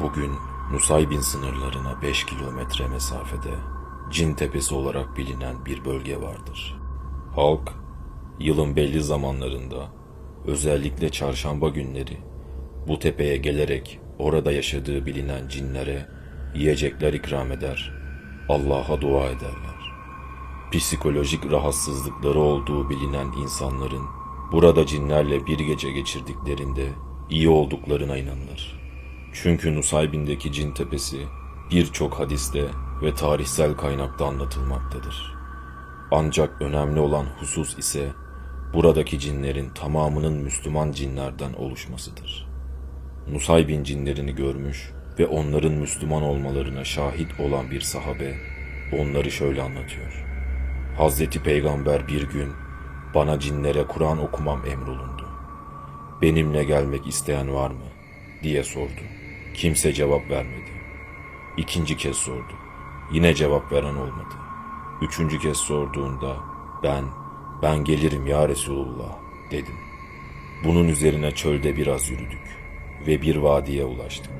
Bugün Nusaybin sınırlarına 5 kilometre mesafede Cin Tepesi olarak bilinen bir bölge vardır. Halk yılın belli zamanlarında özellikle çarşamba günleri bu tepeye gelerek orada yaşadığı bilinen cinlere yiyecekler ikram eder, Allah'a dua ederler. Psikolojik rahatsızlıkları olduğu bilinen insanların burada cinlerle bir gece geçirdiklerinde iyi olduklarına inanılır. Çünkü Nusaybin'deki cin tepesi birçok hadiste ve tarihsel kaynakta anlatılmaktadır. Ancak önemli olan husus ise buradaki cinlerin tamamının Müslüman cinlerden oluşmasıdır. Nusaybin cinlerini görmüş ve onların Müslüman olmalarına şahit olan bir sahabe onları şöyle anlatıyor. Hazreti Peygamber bir gün bana cinlere Kur'an okumam emrolundu. Benimle gelmek isteyen var mı? diye sordu. Kimse cevap vermedi. İkinci kez sordu. Yine cevap veren olmadı. Üçüncü kez sorduğunda ben, ben gelirim ya Resulullah dedim. Bunun üzerine çölde biraz yürüdük ve bir vadiye ulaştık.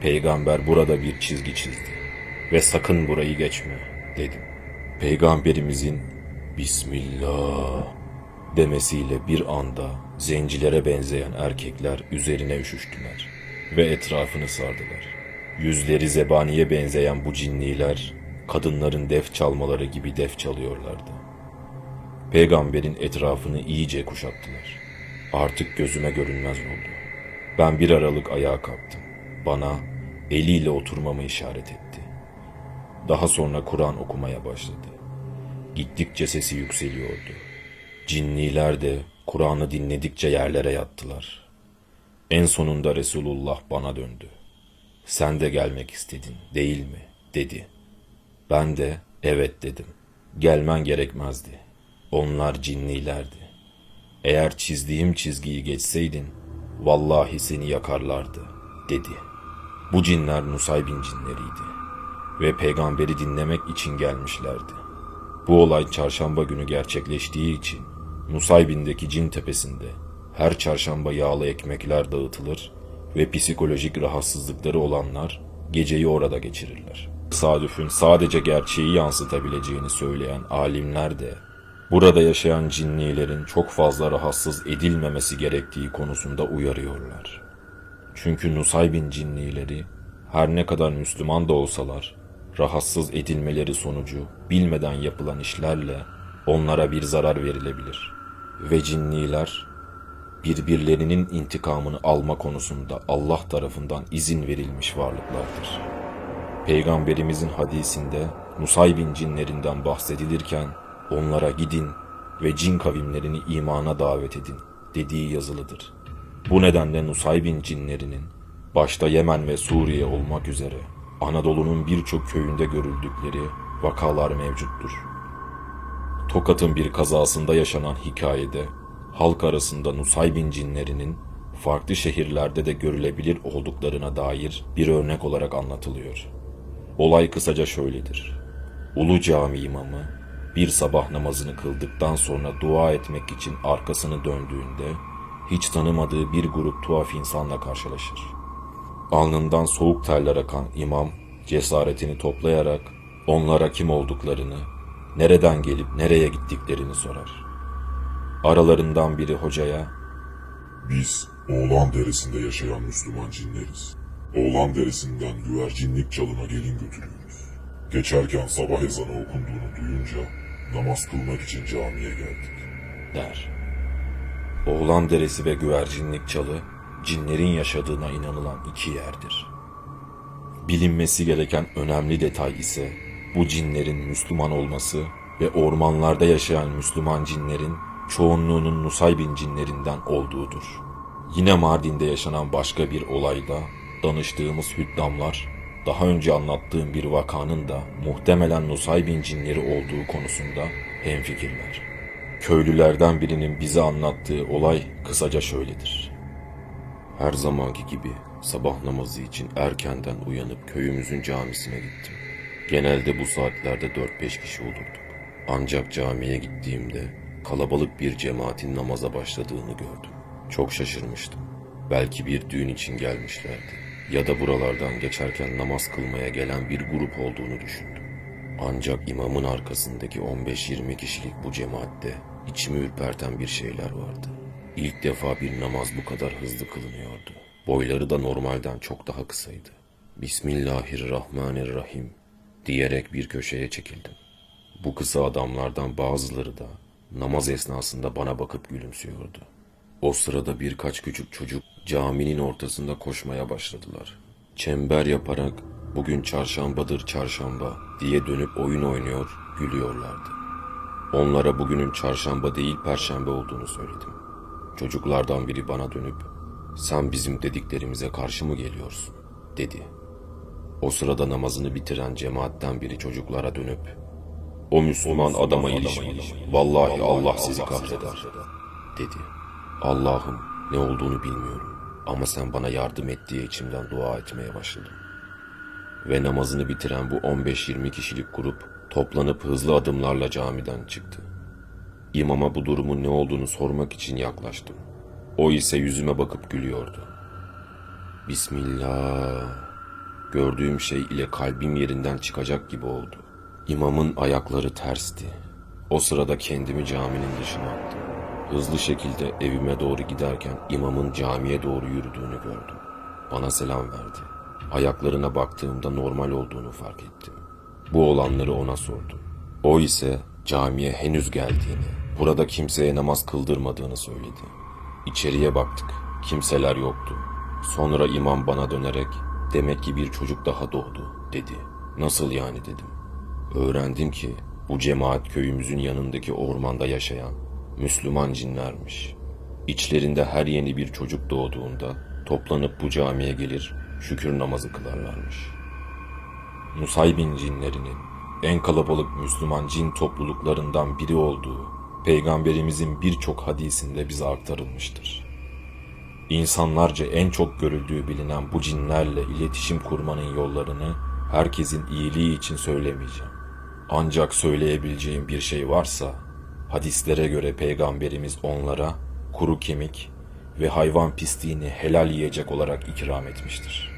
Peygamber burada bir çizgi çizdi ve sakın burayı geçme dedim. Peygamberimizin Bismillah demesiyle bir anda zencilere benzeyen erkekler üzerine üşüştüler ve etrafını sardılar. Yüzleri zebaniye benzeyen bu cinniler kadınların def çalmaları gibi def çalıyorlardı. Peygamberin etrafını iyice kuşattılar. Artık gözüme görünmez oldu. Ben bir aralık ayağa kalktım. Bana eliyle oturmamı işaret etti. Daha sonra Kur'an okumaya başladı. Gittikçe sesi yükseliyordu. Cinniler de Kur'an'ı dinledikçe yerlere yattılar. En sonunda Resulullah bana döndü. Sen de gelmek istedin, değil mi? dedi. Ben de evet dedim. Gelmen gerekmezdi. Onlar cinnilerdi. Eğer çizdiğim çizgiyi geçseydin, vallahi seni yakarlardı, dedi. Bu cinler Nusaybin cinleriydi ve peygamberi dinlemek için gelmişlerdi. Bu olay çarşamba günü gerçekleştiği için Nusaybin'deki cin tepesinde her çarşamba yağlı ekmekler dağıtılır ve psikolojik rahatsızlıkları olanlar geceyi orada geçirirler. Sadüfün sadece gerçeği yansıtabileceğini söyleyen alimler de burada yaşayan cinnilerin çok fazla rahatsız edilmemesi gerektiği konusunda uyarıyorlar. Çünkü Nusaybin cinnileri her ne kadar Müslüman da olsalar rahatsız edilmeleri sonucu bilmeden yapılan işlerle onlara bir zarar verilebilir. Ve cinniler birbirlerinin intikamını alma konusunda Allah tarafından izin verilmiş varlıklardır. Peygamberimizin hadisinde Nusaybin cinlerinden bahsedilirken onlara gidin ve cin kavimlerini imana davet edin dediği yazılıdır. Bu nedenle Nusaybin cinlerinin başta Yemen ve Suriye olmak üzere Anadolu'nun birçok köyünde görüldükleri vakalar mevcuttur. Tokat'ın bir kazasında yaşanan hikayede halk arasında Nusaybin cinlerinin farklı şehirlerde de görülebilir olduklarına dair bir örnek olarak anlatılıyor. Olay kısaca şöyledir. Ulu Cami imamı bir sabah namazını kıldıktan sonra dua etmek için arkasını döndüğünde hiç tanımadığı bir grup tuhaf insanla karşılaşır. Alnından soğuk terler akan imam cesaretini toplayarak onlara kim olduklarını, nereden gelip nereye gittiklerini sorar. Aralarından biri hocaya Biz Oğlan Deresi'nde yaşayan Müslüman cinleriz. Oğlan Deresi'nden güvercinlik çalına gelin götürüyoruz. Geçerken sabah ezanı okunduğunu duyunca namaz kılmak için camiye geldik. der. Oğlan Deresi ve Güvercinlik Çalı cinlerin yaşadığına inanılan iki yerdir. Bilinmesi gereken önemli detay ise bu cinlerin Müslüman olması ve ormanlarda yaşayan Müslüman cinlerin çoğunluğunun Nusaybin cinlerinden olduğudur. Yine Mardin'de yaşanan başka bir olayda danıştığımız hüddamlar daha önce anlattığım bir vakanın da muhtemelen Nusaybin cinleri olduğu konusunda hemfikirler. Köylülerden birinin bize anlattığı olay kısaca şöyledir. Her zamanki gibi sabah namazı için erkenden uyanıp köyümüzün camisine gittim. Genelde bu saatlerde 4-5 kişi olurduk. Ancak camiye gittiğimde kalabalık bir cemaatin namaza başladığını gördüm. Çok şaşırmıştım. Belki bir düğün için gelmişlerdi. ya da buralardan geçerken namaz kılmaya gelen bir grup olduğunu düşündüm. Ancak imamın arkasındaki 15-20 kişilik bu cemaatte içimi ürperten bir şeyler vardı. İlk defa bir namaz bu kadar hızlı kılınıyordu. Boyları da normalden çok daha kısaydı. Bismillahirrahmanirrahim diyerek bir köşeye çekildim. Bu kısa adamlardan bazıları da namaz esnasında bana bakıp gülümsüyordu. O sırada birkaç küçük çocuk caminin ortasında koşmaya başladılar. Çember yaparak bugün çarşambadır çarşamba diye dönüp oyun oynuyor, gülüyorlardı. Onlara bugünün çarşamba değil perşembe olduğunu söyledim. Çocuklardan biri bana dönüp sen bizim dediklerimize karşı mı geliyorsun dedi. O sırada namazını bitiren cemaatten biri çocuklara dönüp o Müslüman adama ilişmeyin. Vallahi Allah sizi kahreder dedi. Allah'ım ne olduğunu bilmiyorum ama sen bana yardım et diye içimden dua etmeye başladım. Ve namazını bitiren bu 15-20 kişilik grup toplanıp hızlı adımlarla camiden çıktı. İmama bu durumun ne olduğunu sormak için yaklaştım. O ise yüzüme bakıp gülüyordu. Bismillah. Gördüğüm şey ile kalbim yerinden çıkacak gibi oldu. İmamın ayakları tersti. O sırada kendimi caminin dışına attım. Hızlı şekilde evime doğru giderken imamın camiye doğru yürüdüğünü gördüm. Bana selam verdi. Ayaklarına baktığımda normal olduğunu fark ettim. Bu olanları ona sordum. O ise camiye henüz geldiğini, burada kimseye namaz kıldırmadığını söyledi. İçeriye baktık. Kimseler yoktu. Sonra imam bana dönerek demek ki bir çocuk daha doğdu dedi. Nasıl yani dedim. Öğrendim ki bu cemaat köyümüzün yanındaki ormanda yaşayan Müslüman cinlermiş. İçlerinde her yeni bir çocuk doğduğunda toplanıp bu camiye gelir şükür namazı kılarlarmış. Nusaybin cinlerinin en kalabalık Müslüman cin topluluklarından biri olduğu Peygamberimizin birçok hadisinde bize aktarılmıştır. İnsanlarca en çok görüldüğü bilinen bu cinlerle iletişim kurmanın yollarını herkesin iyiliği için söylemeyeceğim. Ancak söyleyebileceğim bir şey varsa hadislere göre peygamberimiz onlara kuru kemik ve hayvan pisliğini helal yiyecek olarak ikram etmiştir.